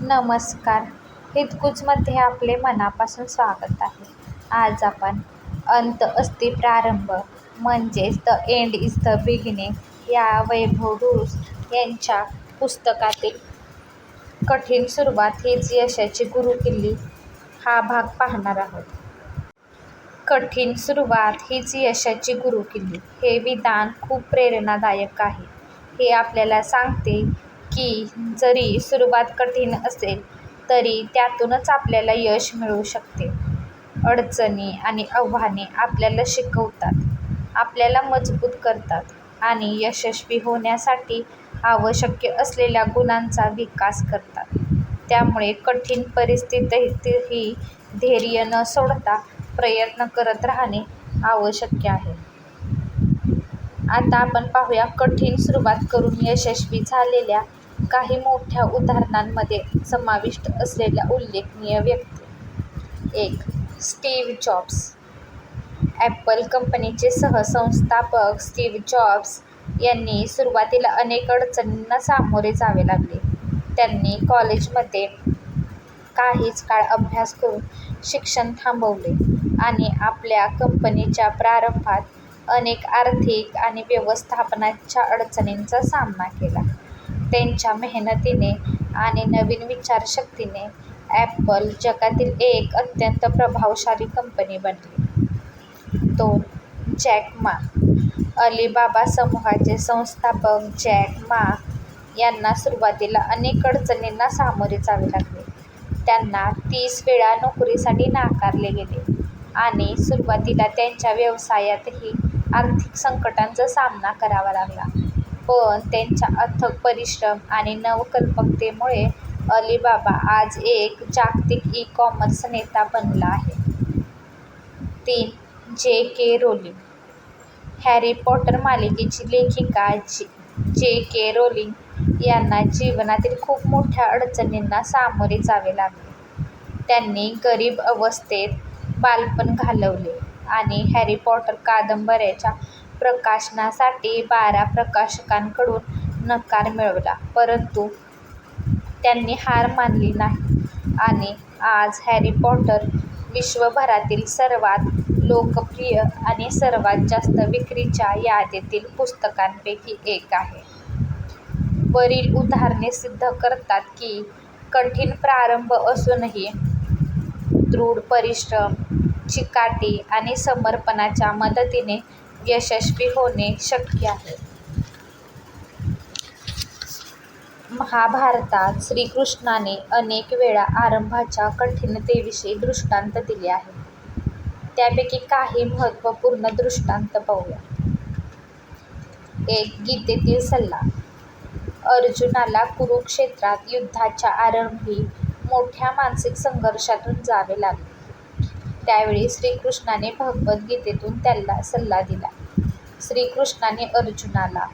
नमस्कार. हितगुजमध्ये आपले मनापासून स्वागत आहे. आज आपण अंत अस्ति प्रारंभ म्हणजेच the end is the beginning या वैभव रूस यांच्या पुस्तकातील कठीण सुरुवात हीच यशाची गुरुकिल्ली हा भाग पाहणार आहोत. कठीण सुरुवात हीच यशाची गुरुकिल्ली हे विधान खूप प्रेरणादायक आहे. हे आपल्याला सांगते की जरी सुरुवात कठीण असेल तरी त्यातूनच आपल्याला यश मिळू शकते. अडचणी आणि आव्हाने आपल्याला शिकवतात आपल्याला मजबूत करतात आणि यशस्वी होण्यासाठी आवश्यक असलेल्या गुणांचा विकास करतात. त्यामुळे कठीण परिस्थितीतही धैर्य न सोडता प्रयत्न करत राहणे आवश्यक आहे. आता आपण पाहूया कठीण सुरुवात करून यशस्वी झालेल्या काही मोठ्या उदाहरणांमध्ये समाविष्ट असलेल्या उल्लेखनीय व्यक्ती. एक स्टीव्ह जॉब्स. ॲपल कंपनीचे सहसंस्थापक स्टीव्ह जॉब्स यांनी सुरुवातीला अनेक अडचणींना सामोरे जावे लागले. त्यांनी कॉलेजमध्ये काहीच काळ अभ्यास करून शिक्षण थांबवले आणि आपल्या कंपनीच्या प्रारंभात अनेक आर्थिक आणि व्यवस्थापनाच्या अडचणींचा सामना केला. त्यांच्या मेहनतीने आणि नवीन विचारशक्तीने ॲपल जगातील एक अत्यंत प्रभावशाली कंपनी बनली. दोन जॅक मा अलिबाबा समूहाचे संस्थापक जॅक मा यांना सुरुवातीला अनेक अडचणींना सामोरे जावे लागले. त्यांना तीस वेळा नोकरीसाठी नाकारले गेले आणि सुरुवातीला त्यांच्या व्यवसायातही आर्थिक संकटांचा सामना करावा लागला. पण त्यांच्या अथक परिश्रम आणि नवकल्पकतेमुळे अलिबाबा आज एक जागतिक ई कॉमर्स नेता बनला आहे. तीन J K Rowling. Harry Potter मालिकेची लेखिका जे जे के रोलिंग यांना जीवनातील खूप मोठ्या अडचणींना सामोरे जावे लागले. त्यांनी गरीब अवस्थेत बालपण घालवले आणि हॅरी पॉटर कादंबऱ्याच्या प्रकाशनासाठी बारा प्रकाशकांकडून नकार मिळवला. परंतु त्यांनी हार मानली नाही. आणि आज हॅरी पॉटर विश्वभरातील सर्वात लोकप्रिय आणि सर्वात जास्त विक्रीच्या यादीतील पुस्तकांपैकी एक आहे. वरील उदाहरणे सिद्ध करतात की कठीण प्रारंभ असूनही दृढ परिश्रम चिकाटी आणि समर्पणाच्या मदतीने यशस्वी होणे शक्य आहे. महाभारतात श्रीकृष्णाने अनेक वेळा आरंभाच्या कठीणतेविषयी दृष्टांत दिले आहे त्यापैकी काही महत्त्वपूर्ण दृष्टांत पाहूया. एक गीतेतील सल्ला. अर्जुनाला कुरुक्षेत्रात युद्धाच्या आरंभी मोठ्या मानसिक संघर्षातून जावे लागले. त्यावेळी श्रीकृष्णाने भगवद्गीतेतून त्याला सल्ला दिला. श्रीकृष्णाने अर्जुनाला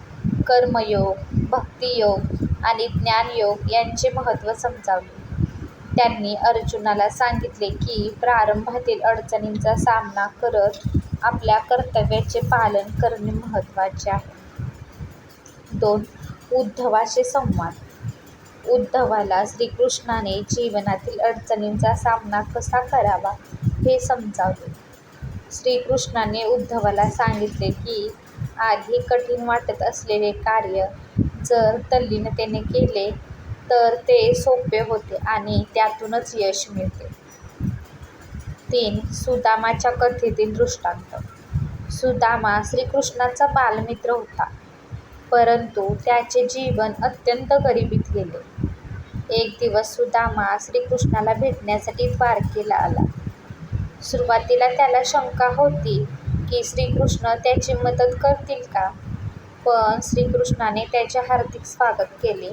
कर्मयोग भक्तियोग आणि ज्ञानयोग यांचे महत्त्व समजावले. त्यांनी अर्जुनाला सांगितले की प्रारंभातील अडचणींचा सामना करत आपल्या कर्तव्याचे पालन करणे महत्त्वाचे आहे. दोन उद्धवाशी संवाद. उद्धवाला श्रीकृष्णाने जीवनातील अडचणींचा सामना कसा करावा हे समजावले. श्रीकृष्णाने उद्धवाला सांगितले की आधी कठीण वाटत असलेले कार्य जर तल्लीनतेने केले तर ते सोपे होते आणि त्यातूनच यश मिळते. तीन सुदामाच्या कथेतील दृष्टांत. सुदामा श्रीकृष्णाचा बालमित्र होता परंतु त्याचे जीवन अत्यंत गरिबीत गेले. एक दिवस सुदामा श्रीकृष्णाला भेटण्यासाठी द्वारकेला आला. सुरुवातीला त्याला शंका होती की श्रीकृष्ण त्याची मदत करतील का? पण श्रीकृष्णाने त्याचे हार्दिक स्वागत केले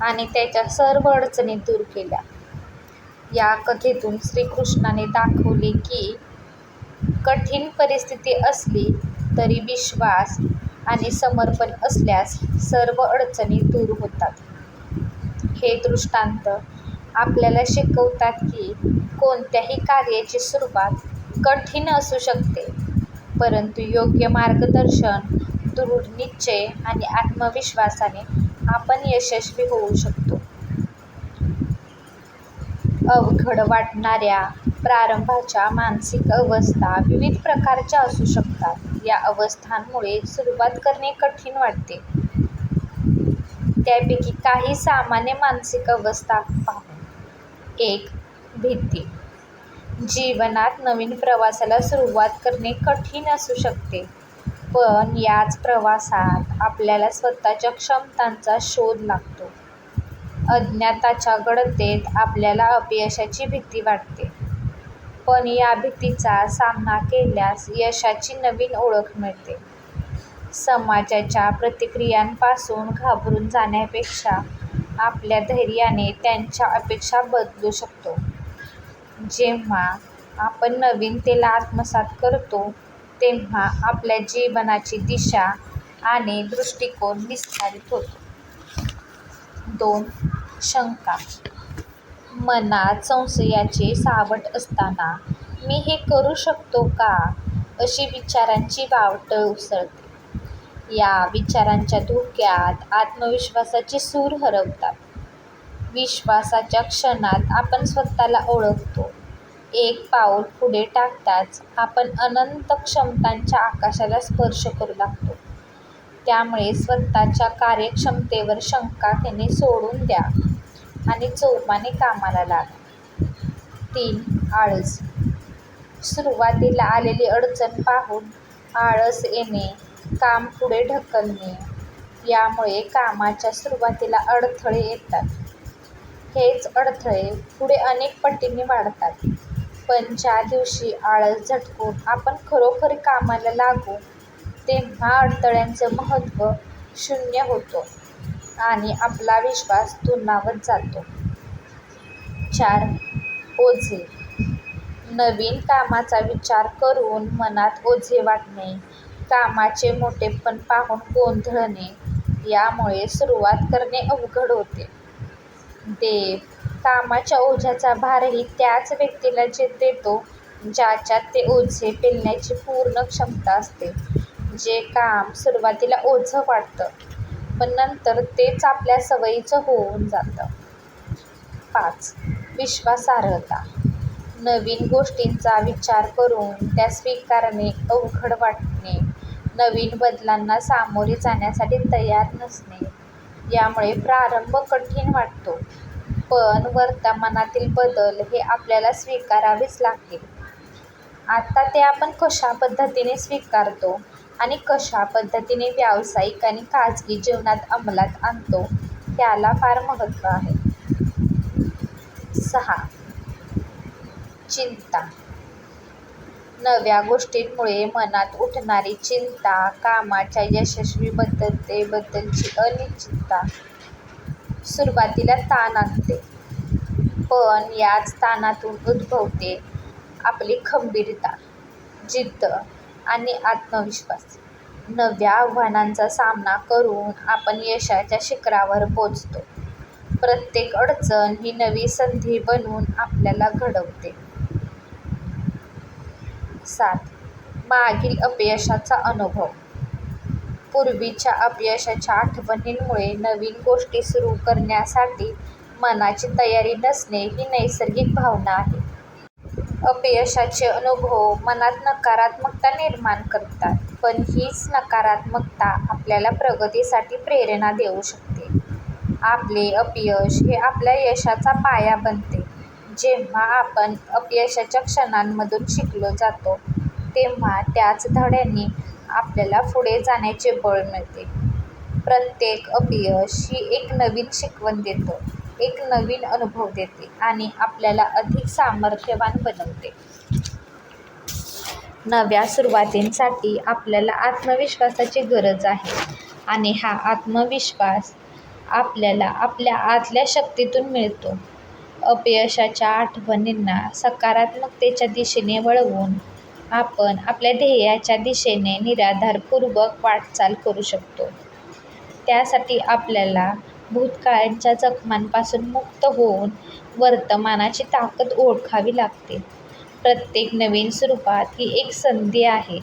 आणि त्याच्या सर्व अडचणी दूर केल्या. या कथेतून श्रीकृष्णाने दाखवले की कठीण परिस्थिती असली तरी विश्वास आणि समर्पण असल्यास सर्व अडचणी दूर होतात. हे दृष्टांत आपल्याला शिकवतात की कोणत्याही कार्याची सुरुवात कठीण असू शकते परंतु योग्य मार्गदर्शन दृढ निश्चय आणि आत्मविश्वासाने आपण यशस्वी होऊ शकतो अवघड वाटणाऱ्या प्रारंभाच्या मानसिक अवस्था विविध प्रकारच्या असू शकतात. या अवस्थांमुळे सुरुवात करणे कठीण वाटते. त्यापैकी काही सामान्य मानसिक अवस्था पाहू. एक. भीती. जीवनात नवीन प्रवासाला सुरुवात करणे कठीण असू शकते. पण याच प्रवासात आपल्याला स्वतःच्या क्षमतांचा शोध लागतो. अज्ञाताच्या गडतेत आपल्याला अपयशाची भीती वाटते. पण या भीतीचा सामना केल्यास यशाची नवीन ओळख मिळते. समाजाच्या प्रतिक्रियांपासून घाबरून जाण्यापेक्षा आपल्या धैर्याने त्यांच्या अपेक्षा बदलू शकतो. जेव्हा आपण नवीनतेला आत्मसात करतो तेव्हा आपल्या जीवनाची दिशा आणि दृष्टिकोन विस्तारित होतो. दोन. शंका. मनात संशयाचे सावट असताना 'मी हे करू शकतो का' अशी विचारांची वावट उसळते. या विचारांच्या धोक्यात आत्मविश्वासाचे सूर हरवतात. विश्वासाच्या क्षणात आपण स्वतःला ओळखतो. एक पाऊल पुढे टाकताच आपण अनंत क्षमतांच्या आकाशाला स्पर्श करू लागतो. त्यामुळे स्वतःच्या कार्यक्षमतेवर शंका घेणे सोडून द्या आणि जोमाने कामाला लागा. तीन. आळस. सुरुवातीला आलेली अडचण पाहून आळस येणे, काम पुढे ढकलणे यामुळे कामाच्या सुरुवातीला अडथळे येतात. हेच अडथळे पुढे अनेक पटींनी वाढतात. पण ज्या दिवशी आळस झटकून आपण खरोखर कामाला लागू तेव्हा अडथळ्यांचं महत्त्व शून्य होतं आणि आपला विश्वास दुणावत जातो. चार. ओझे. नवीन कामाचा विचार करून मनात ओझे वाटणे, कामाचे मोठेपण पाहून गोंधळणे यामुळे सुरुवात करणे अवघड होते. देव कामाच्या ओझ्याचा भारही त्याच व्यक्तीला देतो ज्याच्यात ते ओझे पेलण्याची पूर्ण क्षमता असते. जे काम सुरुवातीला ओझं वाटतं पण नंतर तेच आपल्या सवयीचं होऊन जातं. पाच. विश्वासार्हता. नवीन गोष्टींचा विचार करून त्या स्वीकारणे अवघड वाटतं नवीन बदलांना सामोरे जाण्यासाठी तयार नसणे यामुळे प्रारंभ कठीण वाटतो. पण वर्तमानातील बदल हे आपल्याला स्वीकारावेच लागतील. आता ते आपण कशा पद्धतीने स्वीकारतो आणि कशा पद्धतीने व्यावसायिक आणि खाजगी जीवनात अंमलात आणतो त्याला फार महत्त्व आहे. सहा. चिंता. नव्या गोष्टींमुळे मनात उठणारी चिंता, कामाच्या यशस्वीबद्धतेबद्दलची अनिश्चितता सुरुवातीला ताण आणते. पण याच ताणातून उद्भवते आपली खंबीरता, जिद्द आणि आत्मविश्वास. नव्या आव्हानांचा सामना करून आपण यशाच्या शिखरावर पोचतो प्रत्येक अडचण ही नवी संधी बनवून आपल्याला घडवते. सात. मागील अपयशाचा अनुभव. पूर्वीच्या अपयशाच्या आठवणींमुळे नवीन गोष्टी सुरू करण्यासाठी मनाची तयारी नसणे ही नैसर्गिक भावना आहे. अपयशाचे अनुभव मनात नकारात्मकता निर्माण करतात. पण हीच नकारात्मकता आपल्याला प्रगतीसाठी प्रेरणा देऊ शकते. आपले अपयश हे आपल्या यशाचा पाया बनते. जेव्हा आपण अपयशाच्या क्षणांमधून शिकलो जातो तेव्हा त्याच धड्यांनी आपल्याला पुढे जाण्याचे बळ मिळते. प्रत्येक अपयश ही एक नवीन शिकवण देतं, एक नवीन अनुभव देते आणि आपल्याला अधिक सामर्थ्यवान बनवते. नव्या सुरुवातींसाठी आपल्याला आत्मविश्वासाची गरज आहे आणि हा आत्मविश्वास आपल्याला आपल्या आतल्या शक्तीतून मिळतो. अपयशाच्या आठवणींना सकारात्मकतेच्या दिशेने वळवून आपण आपल्या ध्येयाच्या दिशेने निराधारपूर्वक वाटचाल करू शकतो. त्यासाठी आपल्याला भूतकाळांच्या जखमांपासून मुक्त होऊन वर्तमानाची ताकद ओळखावी लागते. प्रत्येक नवीन स्वरूपात ही एक संधी आहे,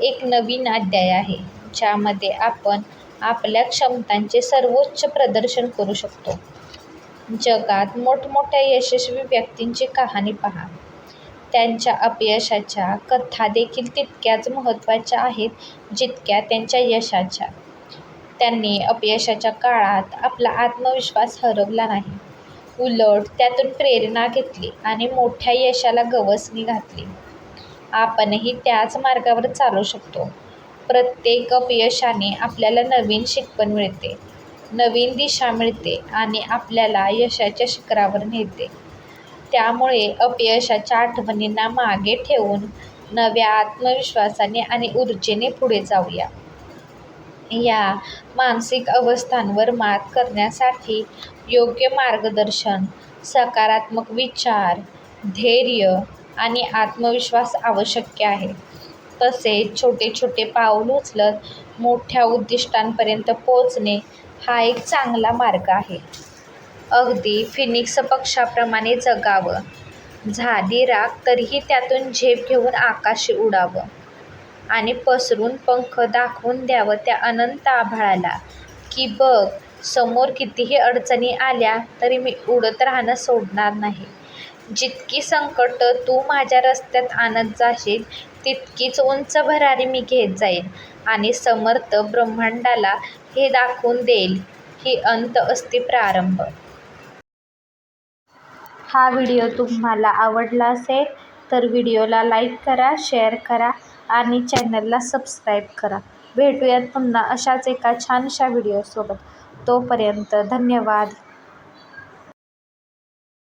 एक नवीन अध्याय आहे ज्यामध्ये आपण आपल्या क्षमतांचे सर्वोच्च प्रदर्शन करू शकतो. जगात मोठमोठ्या यशस्वी व्यक्तींची कहाणी पहा. त्यांच्या अपयशाच्या कथा देखील तितक्याच महत्त्वाच्या आहेत जितक्या त्यांच्या यशाच्या. त्यांनी अपयशाच्या काळात आपला आत्मविश्वास हरवला नाही. उलट त्यातून प्रेरणा घेतली आणि मोठ्या यशाला गवसणी घातली. आपणही त्याच मार्गावर चालू शकतो. प्रत्येक अपयशाने आपल्याला नवीन शिकवण मिळते, नवीन दिशा मिळते आणि आपल्याला यशाच्या शिखरावर नेते. त्यामुळे अपयशाच्या आठवणींना मागे ठेवून नव्या आत्मविश्वासाने आणि ऊर्जेने पुढे जाऊया. या मानसिक अवस्थांवर मात करण्यासाठी योग्य मार्गदर्शन, सकारात्मक विचार, धैर्य आणि आत्मविश्वास आवश्यक आहे. तसेच छोटे छोटे पाऊल उचलत मोठ्या उद्दिष्टांपर्यंत पोहोचणे हा एक चांगला मार्ग आहे. अगदी फिनिक्स पक्षाप्रमाणे जगावं. झाली राख तरीही त्यातून झेप घेऊन आकाशी उडावं आणि पसरून पंख दाखवून द्यावं त्या अनंत आभाळाला की बघ समोर कितीही अडचणी आल्या तरी मी उडत राहणं सोडणार नाही. जितकी संकटं तू माझ्या रस्त्यात आणत जाशील तितकीच उंच भरारी मी घेत जाईन आणि समर्थ ब्रह्मांडाला हे दाखवून देईल की अंत असते प्रारंभ. हा व्हिडिओ तुम्हाला आवडला असेल तर व्हिडिओला लाईक करा, शेअर करा आणि चॅनलला सबस्क्राईब करा. भेटूयात पुन्हा अशाच एका छानशा व्हिडिओसोबत. तोपर्यंत धन्यवाद.